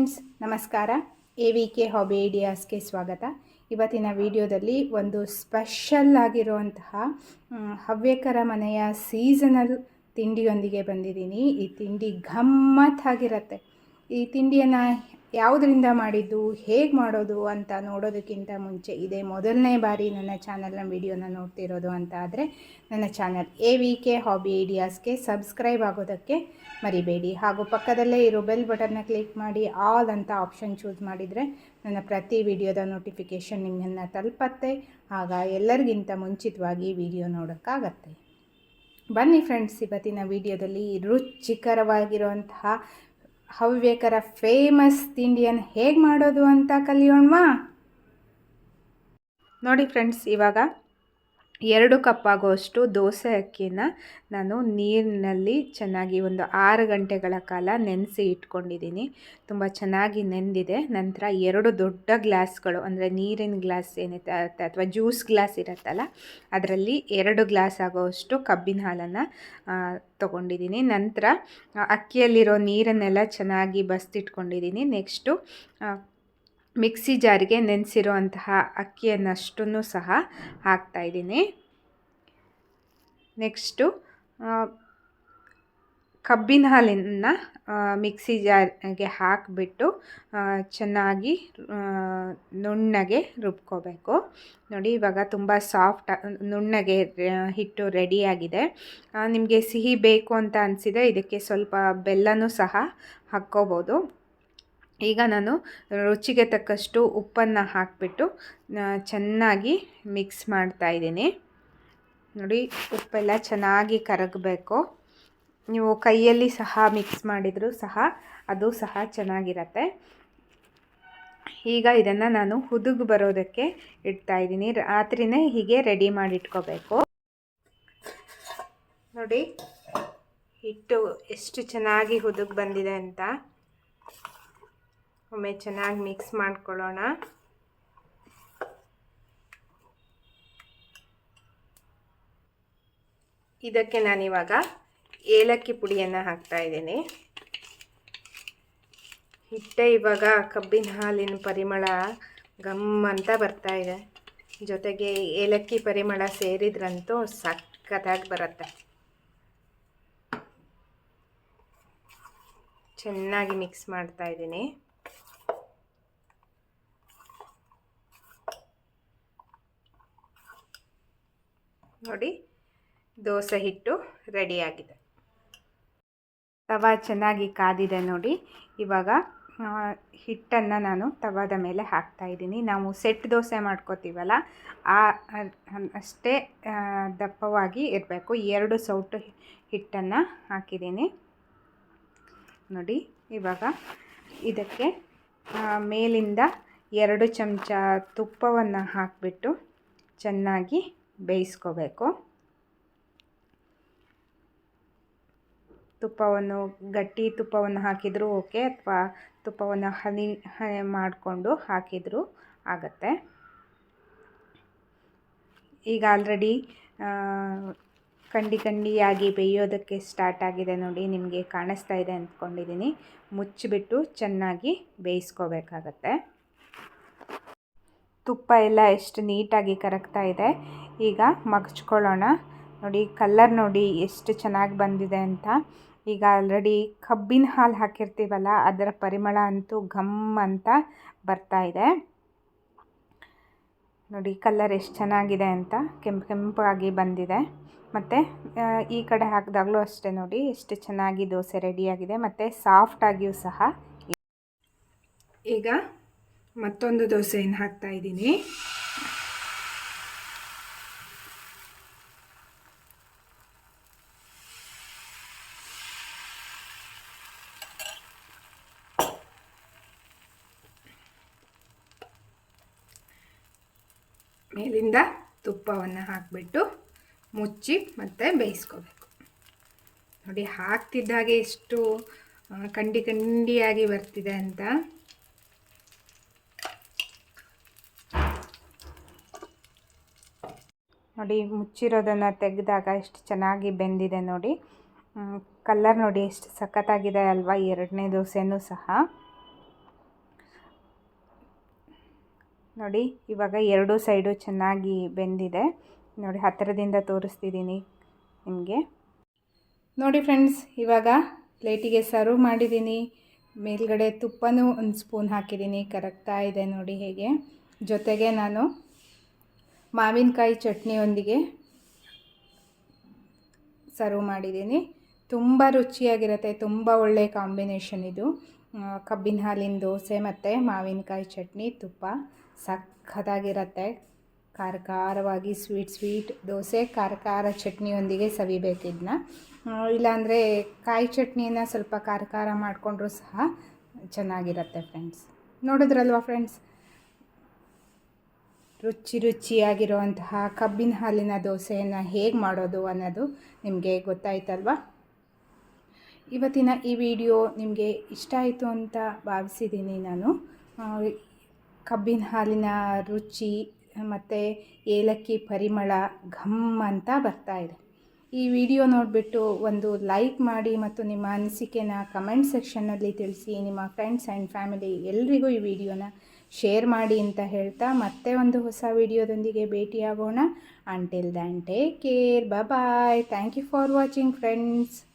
Friends, ನಮಸ್ಕಾರ. A V K hobby ಐಡಿಯಾಸ್ಗೆ ಸ್ವಾಗತ. ಇವತ್ತಿನ ವಿಡಿಯೋದಲ್ಲಿ ಒಂದು ಸ್ಪೆಷಲ್ ಆಗಿರುವಂತಹ ಹವ್ಯಕರ ಮನೆಯ ಸೀಸನಲ್ ತಿಂಡಿಯೊಂದಿಗೆ ಬಂದಿದ್ದೀನಿ. ಈ ತಿಂಡಿ ಗಮ್ಮತ್ ಆಗಿರುತ್ತೆ. ಈ ತಿಂಡಿಯನ್ನು ಯಾವುದರಿಂದ ಮಾಡಿದ್ದು, ಹೇಗೆ ಮಾಡೋದು ಅಂತ ನೋಡೋದಕ್ಕಿಂತ ಮುಂಚೆ ಇದೇ ಮೊದಲನೇ ಬಾರಿ ನನ್ನ ಚಾನಲ್ನ ವಿಡಿಯೋನ ನೋಡ್ತಿರೋದು ಅಂತ ಆದರೆ ನನ್ನ channel A V K hobby ಐಡಿಯಾಸ್ಗೆ subscribe ಆಗೋದಕ್ಕೆ ಮರಿಬೇಡಿ. ಹಾಗೂ ಪಕ್ಕದಲ್ಲೇ ಇರೋ ಬೆಲ್ ಬಟನ್ನ ಕ್ಲಿಕ್ ಮಾಡಿ ಆಲ್ ಅಂತ ಆಪ್ಷನ್ ಚೂಸ್ ಮಾಡಿದರೆ ನನ್ನ ಪ್ರತಿ ವಿಡಿಯೋದ ನೋಟಿಫಿಕೇಷನ್ ನಿಮ್ಮನ್ನು ತಲುಪತ್ತೆ. ಆಗ ಎಲ್ಲರಿಗಿಂತ ಮುಂಚಿತವಾಗಿ ವಿಡಿಯೋ ನೋಡೋಕ್ಕಾಗತ್ತೆ. ಬನ್ನಿ ಫ್ರೆಂಡ್ಸ್, ಇವತ್ತಿನ ವಿಡಿಯೋದಲ್ಲಿ ರುಚಿಕರವಾಗಿರುವಂತಹ ಹವ್ಯಕರ ಫೇಮಸ್ ತಿಂಡಿಯನ್ನು ಹೇಗೆ ಮಾಡೋದು ಅಂತ ಕಲಿಯೋಣವಾ? ನೋಡಿ ಫ್ರೆಂಡ್ಸ್ ಇವಾಗ ಎರಡು ಕಪ್ ಆಗುವಷ್ಟು ದೋಸೆ ಅಕ್ಕಿನ ನಾನು ನೀರಿನಲ್ಲಿ ಚೆನ್ನಾಗಿ ಒಂದು ಆರು ಗಂಟೆಗಳ ಕಾಲ ನೆನೆಸಿ ಇಟ್ಕೊಂಡಿದ್ದೀನಿ. ತುಂಬ ಚೆನ್ನಾಗಿ ನೆಂದಿದೆ. ನಂತರ ಎರಡು ದೊಡ್ಡ ಗ್ಲಾಸ್ಗಳು, ಅಂದರೆ ನೀರಿನ ಗ್ಲಾಸ್ ಏನಿದೆ, ಅಥವಾ ಜ್ಯೂಸ್ ಗ್ಲಾಸ್ ಇರುತ್ತಲ್ಲ, ಅದರಲ್ಲಿ ಎರಡು ಗ್ಲಾಸ್ ಆಗೋವಷ್ಟು ಕಬ್ಬಿನ ಹಾಲನ್ನು ತೊಗೊಂಡಿದ್ದೀನಿ. ನಂತರ ಅಕ್ಕಿಯಲ್ಲಿರೋ ನೀರನ್ನೆಲ್ಲ ಚೆನ್ನಾಗಿ ಬಸ್ತಿಟ್ಕೊಂಡಿದ್ದೀನಿ. ನೆಕ್ಸ್ಟು ಮಿಕ್ಸಿ ಜಾರಿಗೆ ನೆನೆಸಿರುವಂತಹ ಅಕ್ಕಿಯನ್ನಷ್ಟನ್ನು ಸಹ ಹಾಕ್ತಾಯಿದ್ದೀನಿ ನೆಕ್ಸ್ಟು ಕಬ್ಬಿನ ಹಾಲನ್ನು ಮಿಕ್ಸಿ ಜಾರಿಗೆ ಹಾಕಿಬಿಟ್ಟು ಚೆನ್ನಾಗಿ ನುಣ್ಣಗೆ ರುಬ್ಕೋಬೇಕು. ನೋಡಿ, ಇವಾಗ ತುಂಬ ಸಾಫ್ಟ್ ನುಣ್ಣಗೆ ಹಿಟ್ಟು ರೆಡಿಯಾಗಿದೆ. ನಿಮಗೆ ಸಿಹಿ ಬೇಕು ಅಂತ ಅನಿಸಿದೆ ಇದಕ್ಕೆ ಸ್ವಲ್ಪ ಬೆಲ್ಲನೂ ಸಹ ಹಾಕ್ಕೋಬೋದು. ಈಗ ನಾನು ರುಚಿಗೆ ತಕ್ಕಷ್ಟು ಉಪ್ಪನ್ನು ಹಾಕಿಬಿಟ್ಟು ಚೆನ್ನಾಗಿ ಮಿಕ್ಸ್ ಮಾಡ್ತಾ ಇದ್ದೀನಿ. ನೋಡಿ, ಉಪ್ಪೆಲ್ಲ ಚೆನ್ನಾಗಿ ಕರಗಬೇಕು. ನೀವು ಕೈಯಲ್ಲಿ ಸಹ ಮಿಕ್ಸ್ ಮಾಡಿದರೂ ಸಹ ಅದು ಸಹ ಚೆನ್ನಾಗಿರತ್ತೆ. ಈಗ ಇದನ್ನು ನಾನು ಹುದುಗು ಬರೋದಕ್ಕೆ ಇಡ್ತಾ ಇದ್ದೀನಿ. ರಾತ್ರಿನೇ ಹೀಗೆ ರೆಡಿ ಮಾಡಿ ಇಟ್ಕೋಬೇಕು ನೋಡಿ, ಹಿಟ್ಟು ಎಷ್ಟು ಚೆನ್ನಾಗಿ ಹುದುಗ್ ಬಂದಿದೆ ಅಂತ. ಒಮ್ಮೆ ಚೆನ್ನಾಗಿ ಮಿಕ್ಸ್ ಮಾಡ್ಕೊಳ್ಳೋಣ. ಇದಕ್ಕೆ ನಾನಿವಾಗ ಏಲಕ್ಕಿ ಪುಡಿಯನ್ನು ಹಾಕ್ತಾ ಇದ್ದೀನಿ. ಹಿಟ್ಟೆ ಇವಾಗ ಕಬ್ಬಿನ ಹಾಲಿನ ಪರಿಮಳ ಗಮ್ ಅಂತ ಬರ್ತಾ ಇದೆ. ಜೊತೆಗೆ ಏಲಕ್ಕಿ ಪರಿಮಳ ಸೇರಿದ್ರಂತೂ ಸಖತ್ತಾಗಿ ಬರುತ್ತೆ. ಚೆನ್ನಾಗಿ ಮಿಕ್ಸ್ ಮಾಡ್ತಾ ಇದ್ದೀನಿ. ನೋಡಿ, ದೋಸೆ ಹಿಟ್ಟು ರೆಡಿಯಾಗಿದೆ. ತವ ಚೆನ್ನಾಗಿ ಕಾದಿದೆ ನೋಡಿ. ಇವಾಗ ಹಿಟ್ಟನ್ನು ನಾನು ತವಾದ ಮೇಲೆ ಹಾಕ್ತಾ ಇದ್ದೀನಿ. ನಾವು ಸೆಟ್ ದೋಸೆ ಮಾಡ್ಕೋತೀವಲ್ಲ, ಆ ಅಷ್ಟೇ ದಪ್ಪವಾಗಿ ಇರಬೇಕು. ಎರಡು ಸೌಟು ಹಿಟ್ಟನ್ನು ಹಾಕಿದ್ದೀನಿ. ನೋಡಿ, ಇವಾಗ ಇದಕ್ಕೆ ಮೇಲಿಂದ ಎರಡು ಚಮಚ ತುಪ್ಪವನ್ನು ಹಾಕಿಬಿಟ್ಟು ಚೆನ್ನಾಗಿ ಬೇಯಿಸ್ಕೋಬೇಕು. ತುಪ್ಪವನ್ನು, ಗಟ್ಟಿ ತುಪ್ಪವನ್ನು ಹಾಕಿದರೂ ಓಕೆ, ಅಥವಾ ತುಪ್ಪವನ್ನು ಹನಿ ಹನಿ ಮಾಡಿಕೊಂಡು ಹಾಕಿದರೂ ಆಗತ್ತೆ. ಈಗ ಆಲ್ರೆಡಿ ಕಂಡಿ ಕಂಡಿಯಾಗಿ ಬೇಯೋದಕ್ಕೆ ಸ್ಟಾರ್ಟ್ ಆಗಿದೆ ನೋಡಿ, ನಿಮಗೆ ಕಾಣಿಸ್ತಾ ಇದೆ ಅಂದ್ಕೊಂಡಿದ್ದೀನಿ. ಮುಚ್ಚಿಬಿಟ್ಟು ಚೆನ್ನಾಗಿ ಬೇಯಿಸ್ಕೋಬೇಕಾಗತ್ತೆ. ತುಪ್ಪ ಎಲ್ಲ ಎಷ್ಟು ನೀಟಾಗಿ ಕರಗ್ತಾ ಇದೆ, ಈಗ ಮಗ್ಚ್ಕೊಳ್ಳೋಣ. ನೋಡಿ ಕಲ್ಲರ್ ನೋಡಿ ಎಷ್ಟು ಚೆನ್ನಾಗಿ ಬಂದಿದೆ ಅಂತ. ಈಗ ಆಲ್ರೆಡಿ ಕಬ್ಬಿನ ಹಾಲು ಹಾಕಿರ್ತೀವಲ್ಲ, ಅದರ ಪರಿಮಳ ಅಂತೂ ಘಮ್ ಅಂತ ಬರ್ತಾ ಇದೆ. ನೋಡಿ ಕಲ್ಲರ್ ಎಷ್ಟು ಚೆನ್ನಾಗಿದೆ ಅಂತ ಕೆಂಪು ಕೆಂಪಾಗಿ ಬಂದಿದೆ. ಮತ್ತು ಈ ಕಡೆ ಹಾಕಿದಾಗಲೂ ಅಷ್ಟೇ ನೋಡಿ, ಎಷ್ಟು ಚೆನ್ನಾಗಿ ದೋಸೆ ರೆಡಿಯಾಗಿದೆ ಮತ್ತು ಸಾಫ್ಟಾಗಿಯೂ ಸಹ ಈಗ ಮತ್ತೊಂದು ದೋಸೆಯನ್ನು ಹಾಕ್ತಾ ಇದ್ದೀನಿ. ಮೇಲಿಂದ ತುಪ್ಪವನ್ನು ಹಾಕಿಬಿಟ್ಟು ಮುಚ್ಚಿ ಮತ್ತೆ ಬೇಯಿಸ್ಕೋಬೇಕು. ನೋಡಿ ಹಾಕ್ತಿದ್ದಾಗೆ ಎಷ್ಟು ಕಂಡಿ ಕಂಡಿಯಾಗಿ ಬರ್ತಿದೆ ಅಂತ. ನೋಡಿ ಮುಚ್ಚಿರೋದನ್ನು ತೆಗೆದಾಗ ಎಷ್ಟು ಚೆನ್ನಾಗಿ ಬೆಂದಿದೆ ನೋಡಿ. ಕಲ್ಲರ್ ನೋಡಿ ಎಷ್ಟು ಸಖತ್ತಾಗಿದೆ ಅಲ್ವಾ ಎರಡನೇ ದೋಸೆನೂ ಸಹ. ನೋಡಿ, ಇವಾಗ ಎರಡೂ ಸೈಡು ಚೆನ್ನಾಗಿ ಬೆಂದಿದೆ. ನೋಡಿ, ಹತ್ತಿರದಿಂದ ತೋರಿಸ್ತಿದ್ದೀನಿ ನಿಮಗೆ. ನೋಡಿ ಫ್ರೆಂಡ್ಸ್, ಇವಾಗ ಪ್ಲೇಟಿಗೆ ಸರ್ವ್ ಮಾಡಿದ್ದೀನಿ. ಮೇಲ್ಗಡೆ ತುಪ್ಪನೂ ಒಂದು ಸ್ಪೂನ್ ಹಾಕಿದ್ದೀನಿ. ಕರಗ್ತಾ ಇದೆ ನೋಡಿ ಹೇಗೆ. ಜೊತೆಗೆ ನಾನು ಮಾವಿನಕಾಯಿ ಚಟ್ನಿಯೊಂದಿಗೆ ಸರ್ವ್ ಮಾಡಿದ್ದೀನಿ. ತುಂಬ ರುಚಿಯಾಗಿರುತ್ತೆ, ತುಂಬ ಒಳ್ಳೆಯ ಕಾಂಬಿನೇಷನ್ ಇದು. ಕಬ್ಬಿನ ಹಾಲಿನ ದೋಸೆ ಮತ್ತು ಮಾವಿನಕಾಯಿ ಚಟ್ನಿ ತುಪ್ಪ ಸಖತ್ತಾಗಿರುತ್ತೆ. ಖಾರ ಖಾರವಾಗಿ ಸ್ವೀಟ್ ಸ್ವೀಟ್ ದೋಸೆ ಖಾರ ಖಾರ ಚಟ್ನಿಯೊಂದಿಗೆ ಸವಿಬೇಕಿದ್ನ ಇಲ್ಲಾಂದರೆ ಕಾಯಿ ಚಟ್ನಿನ ಸ್ವಲ್ಪ ಖಾರ ಖಾರ ಮಾಡಿಕೊಂಡ್ರೂ ಸಹ ಚೆನ್ನಾಗಿರುತ್ತೆ ಫ್ರೆಂಡ್ಸ್ ನೋಡಿದ್ರಲ್ವಾ ಫ್ರೆಂಡ್ಸ್ ರುಚಿ ರುಚಿಯಾಗಿರುವಂತಹ ಕಬ್ಬಿನ ಹಾಲಿನ ದೋಸೆಯನ್ನು ಹೇಗೆ ಮಾಡೋದು ಅನ್ನೋದು ನಿಮಗೆ ಗೊತ್ತಾಯ್ತಲ್ವಾ? ಇವತ್ತಿನ ಈ ವಿಡಿಯೋ ನಿಮಗೆ ಇಷ್ಟ ಆಯಿತು ಅಂತ ಭಾವಿಸಿದ್ದೀನಿ ನಾನು. ಕಬ್ಬಿನ ಹಾಲಿನ ರುಚಿ ಮತ್ತು ಏಲಕ್ಕಿ ಪರಿಮಳ ಘಮ್ ಅಂತ ಬರ್ತಾ ಇದೆ. ಈ ವಿಡಿಯೋ ನೋಡಿಬಿಟ್ಟು ಒಂದು ಲೈಕ್ ಮಾಡಿ ಮತ್ತು ನಿಮ್ಮ ಅನಿಸಿಕೆನ ಕಮೆಂಟ್ ಸೆಕ್ಷನ್ನಲ್ಲಿ ತಿಳಿಸಿ. ನಿಮ್ಮ ಫ್ರೆಂಡ್ಸ್ ಆ್ಯಂಡ್ ಫ್ಯಾಮಿಲಿ ಎಲ್ರಿಗೂ ಈ ವಿಡಿಯೋನ ಶೇರ್ ಮಾಡಿ ಅಂತ ಹೇಳ್ತಾ ಮತ್ತೆ ಒಂದು ಹೊಸ ವಿಡಿಯೋದೊಂದಿಗೆ ಭೇಟಿಯಾಗೋಣ. Until then take care bye thank you for watching friends